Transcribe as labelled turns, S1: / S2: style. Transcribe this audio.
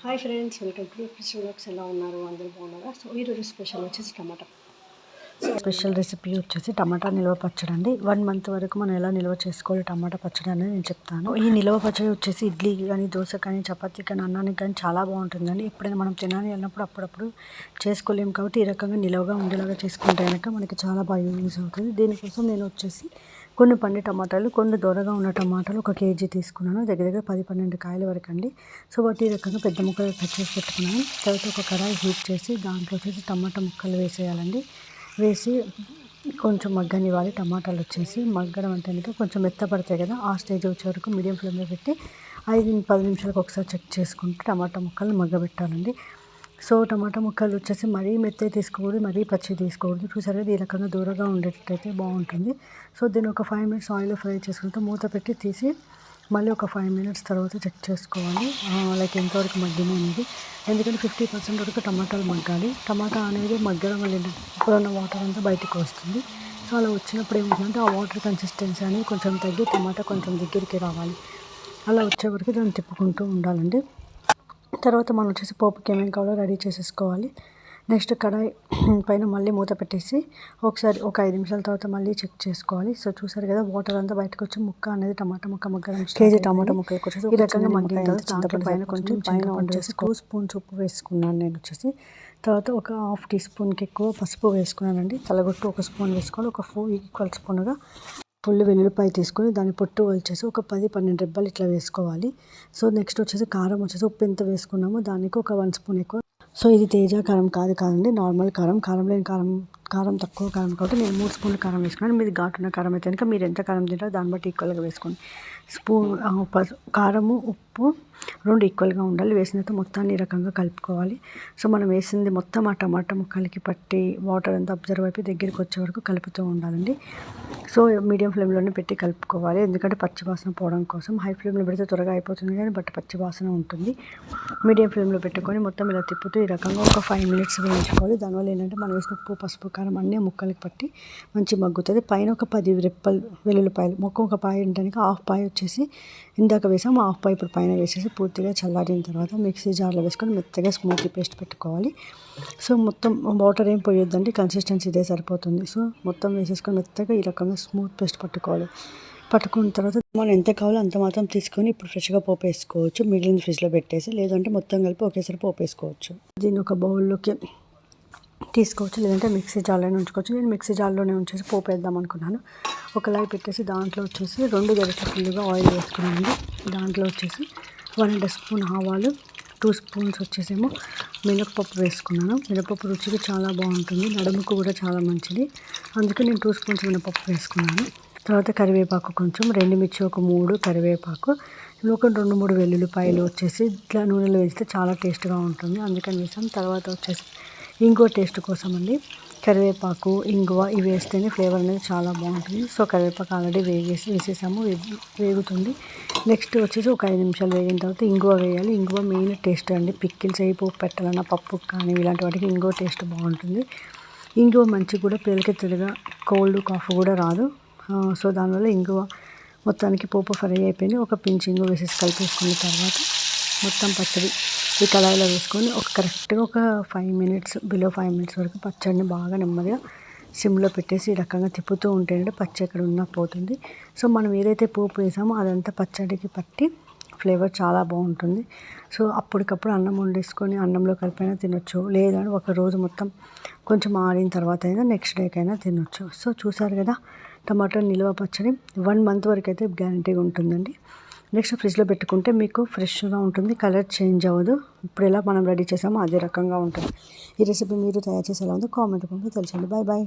S1: Hi friends welcome to blogs ఎలా ఉన్నారు? అందరూ బాగున్నారా? సో ఈరోజు స్పెషల్ వచ్చేసి టమాటా. స్పెషల్ రెసిపీ వచ్చేసి టమాటా నిల్వ పచ్చడి అండి. వన్ మంత్ వరకు మనం ఎలా నిల్వ చేసుకోవాలి టమాటా పచ్చడి అనేది నేను చెప్తాను. ఈ నిల్వ పచ్చడి వచ్చేసి ఇడ్లీ కానీ దోశ కానీ చపాతీ కానీ అన్నానికి కానీ చాలా బాగుంటుందండి. ఎప్పుడైనా మనం తినాలి అన్నప్పుడు అప్పుడప్పుడు చేసుకోలేము కాబట్టి ఈ రకంగా నిలవగా ఉండేలాగా చేసుకుంటే కనుక మనకి చాలా బాగా యూజ్ అవుతుంది. దీనికోసం నేను వచ్చేసి కొన్ని పండి టమాటాలు కొన్ని దూరగా ఉన్న టమాటాలు ఒక కేజీ తీసుకున్నాను. దగ్గర దగ్గర పది పన్నెండు కాయల వరకు అండి. సో వాటి ఈ రకంగా పెద్ద ముక్కలు కట్ చేసి పెట్టుకున్నాను. తర్వాత ఒక కడాయి హీట్ చేసి దాంట్లో వచ్చేసి టమాటా ముక్కలు వేసేయాలండి. వేసి కొంచెం మగ్గనివ్వాలి. టమాటాలు వచ్చేసి మగ్గడం అంటే కొంచెం మెత్తపడతాయి కదా ఆ స్టేజ్ వచ్చే వరకు మీడియం ఫ్లేమ్లో పెట్టి ఐదు పది నిమిషాలకు ఒకసారి చెక్ చేసుకుంటూ టమాటా ముక్కలు మగ్గబెట్టాలండి. సో టమాటా ముక్కలు వచ్చేసి మరీ మెత్తగా తీసుకోకూడదు మరీ పచ్చి తీసుకోకూడదు. చూసారా ఈ రకంగా దూరంగా ఉండేటట్టయితే బాగుంటుంది. సో దీన్ని ఒక ఫైవ్ మినిట్స్ ఆయిల్లో ఫ్రై చేసుకుంటే మూత పెట్టి తీసి మళ్ళీ ఒక ఫైవ్ మినిట్స్ తర్వాత చెక్ చేసుకోవాలి. లైక్ ఎంతవరకు మగ్గింది అనేది. ఎందుకంటే ఫిఫ్టీ పర్సెంట్ వరకు టమాటాలు మగ్గాలి. టమాటా అనేది మగ్గడం వల్ల ఇప్పుడున్న వాటర్ అంతా బయటకు వస్తుంది. సో అలా వచ్చినప్పుడు ఏమిటంటే ఆ వాటర్ కన్సిస్టెన్సీ అనేది కొంచెం తగ్గి టమాటా కొంచెం దగ్గరికి రావాలి. అలా వచ్చే వరకు దాన్ని తిప్పుకుంటూ ఉండాలండి. తర్వాత మనం వచ్చేసి పోపుకి ఏమేమి కావాలో రెడీ చేసేసుకోవాలి. నెక్స్ట్ కడాయి పైన మళ్ళీ మూత పెట్టేసి ఒకసారి ఒక ఐదు నిమిషాల తర్వాత మళ్ళీ చెక్ చేసుకోవాలి. సో చూసారు కదా వాటర్ అంతా బయటకు వచ్చి ముక్క అనేది టమాటా ముక్క మగ్గడం కేజీ టమాటా ముక్కలకు వచ్చేసి ఈ రకంగా మగ్గిన తర్వాత చింతపండు పైన కొంచెం టూ స్పూన్స్ ఉప్పు వేసుకున్నాను నేను వచ్చేసి. తర్వాత ఒక హాఫ్ టీ స్పూన్కి ఎక్కువ పసుపు వేసుకున్నానండి. తలగొట్టు ఒక స్పూన్ వేసుకోవాలి. ఒక ఫోర్ ఈక్వల్ స్పూన్గా ఫుల్ వెల్లుల్లిపాయ తీసుకొని దాన్ని పొట్టు వచ్చేసి ఒక పది పన్నెండు రెబ్బలు ఇట్లా వేసుకోవాలి. సో నెక్స్ట్ వచ్చేసి కారం వచ్చేసి ఉప్పు ఎంత వేసుకున్నామో దానికి ఒక వన్ స్పూన్ ఎక్కువ. సో ఇది తేజ కారం కాదు కాదండి నార్మల్ కారం. కారం లేని కారం కారం తక్కువ కారం కాబట్టి నేను మూడు స్పూన్లు కారం వేసుకున్నాను. మీది ఘాటున్న కారం అయితే కనుక మీరు ఎంత కారం తింటారో దాన్ని బట్టి ఈక్వల్గా వేసుకోండి. స్పూన్ కారము ఉప్పు రెండు ఈక్వల్గా ఉండాలి. వేసిన తర్వాత మొత్తాన్ని ఈ రకంగా కలుపుకోవాలి. సో మనం వేసింది మొత్తం ఆ టమాటా ముక్కలకి పట్టి వాటర్ అంతా అబ్జర్వ్ అయిపోయి దగ్గరికి వచ్చే వరకు కలుపుతూ ఉండాలండి. సో మీడియం ఫ్లేమ్లోనే పెట్టి కలుపుకోవాలి. ఎందుకంటే పచ్చివాసన పోవడం కోసం హై ఫ్లేమ్లో పెడితే త్వరగా అయిపోతుంది కానీ బట్ పచ్చివాసన ఉంటుంది. మీడియం ఫ్లేమ్లో పెట్టుకొని మొత్తం ఇలా తిప్పుతూ ఈ రకంగా ఒక ఫైవ్ మినిట్స్ వేయించుకోవాలి. దానివల్ల ఏంటంటే మనం వేసిన ఉప్పు పసుపు కారం అన్నీ ముక్కలకి పట్టి మంచి మగ్గుతుంది. పైన ఒక పది రెప్పలు వెల్లుల్లిపాయలు మొక్క ఒక పాయ ఉండడానికి హాఫ్ పాయ వచ్చేసి ఇందాక వేసాము హాఫ్ పై ఇప్పుడు పైన వేసేసి పూర్తిగా చల్లారిన తర్వాత మిక్సీ జార్లో వేసుకొని మెత్తగా స్మూతీ పేస్ట్ పెట్టుకోవాలి. సో మొత్తం వాటర్ ఏం పోయొద్దండి కన్సిస్టెన్సీ ఇదే సరిపోతుంది. సో మొత్తం వేసేసుకొని మెత్తగా ఈ రకంగా స్మూత్ పేస్ట్ పట్టుకోవాలి. పట్టుకున్న తర్వాత మనం ఎంత కావాలో అంత మాత్రం తీసుకొని ఇప్పుడు ఫ్రెష్గా పోపు వేసుకోవచ్చు మిగిలిన ఫ్రిడ్జ్లో పెట్టేసి లేదంటే మొత్తం కలిపి ఒకేసారి పోపు వేసుకోవచ్చు దీన్ని ఒక బౌల్లోకి తీసుకోవచ్చు లేదంటే మిక్సీ జార్లోనే ఉంచుకోవచ్చు. నేను మిక్సీ జార్లోనే ఉంచేసి పోపు వేద్దాం అనుకున్నాను. ఒకలాగా పెట్టేసి దాంట్లో వచ్చేసి రెండు గరిటెల ఫుల్గా ఆయిల్ వేసుకున్నాను. దాంట్లో వచ్చేసి వన్ అండ్ స్పూన్ ఆవాలు టూ స్పూన్స్ వచ్చేసేమో మినపప్పు వేసుకున్నాను. మినపప్పు రుచికి చాలా బాగుంటుంది నడుముకు కూడా చాలా మంచిది. అందుకే నేను టూ స్పూన్స్ మినపప్పు వేసుకున్నాను. తర్వాత కరివేపాకు కొంచెం రెండు మిర్చి ఒక మూడు కరివేపాకు ఒక రెండు మూడు వెల్లుల్లిపాయలు వచ్చేసి ఇట్లా నూనెలో వేస్తే చాలా టేస్ట్గా ఉంటుంది. అందుకని వేసాం తర్వాత వచ్చేసి ఇంకో టేస్ట్ కోసం అండి కరివేపాకు ఇంగువ ఇవి వేస్తేనే ఫ్లేవర్ అనేది చాలా బాగుంటుంది. సో కరివేపాకు ఆల్రెడీ వేగేసి వేసేసాము. వేగుతుంది. నెక్స్ట్ వచ్చేసి ఒక ఐదు నిమిషాలు వేగిన తర్వాత ఇంగువ వేయాలి. ఇంగువ మెయిన్ టేస్ట్ అండి. పిక్కిల్స్ అయి పోపు పెట్టాలన్నా పప్పు కానీ ఇలాంటి వాటికి ఇంగువ టేస్ట్ బాగుంటుంది. ఇంగువ మంచి కూడా పిల్లలకి తెలుగా కోల్డ్ కాఫ్ కూడా రాదు. సో దానివల్ల ఇంగువ మొత్తానికి పోపు ఫ్రై అయిపోయింది. ఒక పించ్ ఇంగువ వేసేసి కలిపేసుకున్న తర్వాత మొత్తం పచ్చడి ఈ కళాయిలో వేసుకొని ఒక కరెక్ట్గా ఒక five minutes below five minutes వరకు పచ్చడిని బాగా నెమ్మదిగా సిమ్లో పెట్టేసి ఈ రకంగా తిప్పుతూ ఉంటేనే పచ్చి ఎక్కడ ఉన్నా పోతుంది. సో మనం ఏదైతే పోపు వేసామో అదంతా పచ్చడికి పట్టి ఫ్లేవర్ చాలా బాగుంటుంది. సో అప్పటికప్పుడు అన్నం వండేసుకొని అన్నంలో కలిపైనా తినొచ్చు. లేదా ఒక రోజు మొత్తం కొంచెం ఆడిన తర్వాత అయినా నెక్స్ట్ డేకైనా తినొచ్చు. సో చూసారు కదా టమాటో నిల్వ పచ్చడి వన్ మంత్ వరకు అయితే గ్యారంటీగా ఉంటుందండి. నెక్స్ట్ ఫ్రిడ్జ్లో పెట్టుకుంటే మీకు ఫ్రెష్గా ఉంటుంది కలర్ చేంజ్ అవ్వదు. ఇప్పుడు ఎలా మనం రెడీ చేసామో అదే రకంగా ఉంటుంది. ఈ రెసిపీ మీరు తయారు చేసేలా ఉందో కామెంట్ రూపంలో తెలుసండి. Bye bye